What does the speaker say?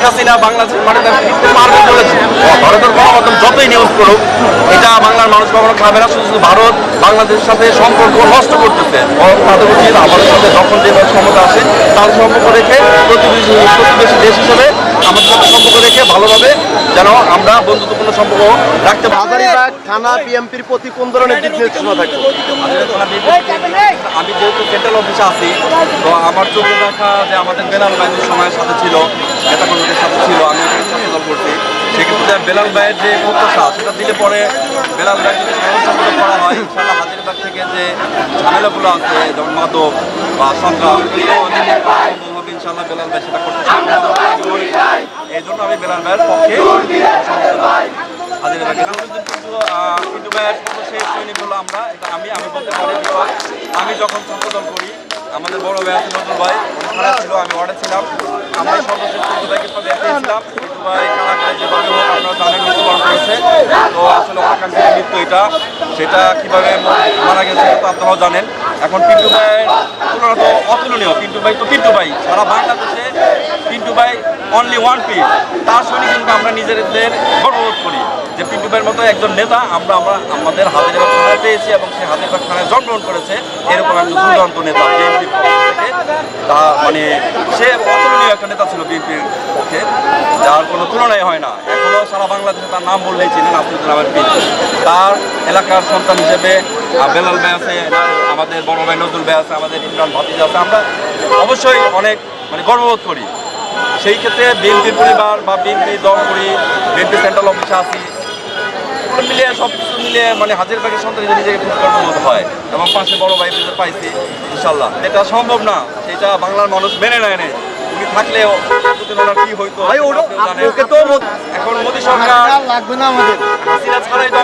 শেখ হাসিনা বাংলাদেশের মাটিতে ভারতের যতই নিউজ করুক, এটা বাংলার মানুষ কখনো খাবে শুধু ভারত বাংলাদেশের সাথে সম্পর্ক নষ্ট করতেছে। তাদের উচিত আমাদের সাথে যখন যে ক্ষমতা আসে, তার সম্পর্ক রেখে প্রতিবেশী প্রতিবেশী দেশ হিসেবে আমাদের সাথে সম্পর্ক রেখে ভালোভাবে যেন আমরা বন্ধুত্বপূর্ণ সম্পর্ক রাখতে পারি। থানা বিএমপির প্রতি কোন ধরনের দিক নির্দেশনা থাকবে যেহেতু সেন্ট্রাল অফিসে আছি। তো আমার চোখে দেখা যে আমাদের বেলাল ভাই সময়ের সাথে ছিল, নেতাকর্মীদের সাথে ছিল, আমি ছাত্রদল করছি সেক্ষেত্রে বেলাল ভাইয়ের যে প্রত্যাশা, সেটা দিলে পরে বেলাল ভাই যদি করা হয় ইনশাল্লাহ হাজিরবাগ থেকে যে ঝামেলাগুলো আছে, যেমন মাদক বা সংগ্রাম ইনশাল্লাহ বেলাল ভাই সেটা করতে এই জন্য আমি বেলাল ভাইয়ের পক্ষে হাজিরবাগ কিন্তু ভাইয়ের আমরা। এটা আমি আমি বলতে পারি আমি যখন ছাত্রদল করি, আমাদের বড় ভাই আছে নজরুল ভাই ওখানে ছিল, আমি ওয়ার্ডে ছিলাম। আমরা যেভাবে তো আসলে এটা, সেটা কীভাবে মারা গেছে জানেন। এখন পিন্টু ভাইয়ের অতুলনীয়। পিন্টু তো পিন্টু সারা পিন্টু অনলি ওয়ান তার সঙ্গে কিন্তু আমরা নিজেদের গর্ববোধ করি। যে মতো একজন নেতা আমরা আমরা আমাদের হাতের এবার খানায় পেয়েছি এবং সে হাতের এবার খানায় জন্মগ্রহণ করেছে, এরকম একজন দুর্দান্ত নেতা তা মানে সে অতুলনীয় একটা নেতা ছিল বিএনপির পক্ষে, যার কোনো তুলনাই হয় না। এখনও সারা বাংলাদেশে তার নাম বললেই চিনেন কালামের পীর তার এলাকার সন্তান হিসেবে বেলাল ভাই আছে, আমাদের বড় ভাই নজরুল ভাই আছে, আমাদের ইমরান ভাতিজা আছে। আমরা অবশ্যই অনেক মানে গর্ববোধ করি। সেই ক্ষেত্রে বিএনপি পরিবার বা বিএনপি দল বিএনপি সেন্ট্রাল অফিসে আছি সব মিলিয়ে সব কিছু মিলিয়ে মানে হাজির বাগের সন্তান নিজেকে খুব গর্ববোধ হয়। এবং পাশে বড় ভাই পাইছি ইনশাল্লাহ এটা সম্ভব না সেটা বাংলার মানুষ মেনে নেয় নাই। উনি ওনার কি হইতো মত- এখন মোদী সরকার লাগবে না আমাদের। হাসিনা ছাড়াই তো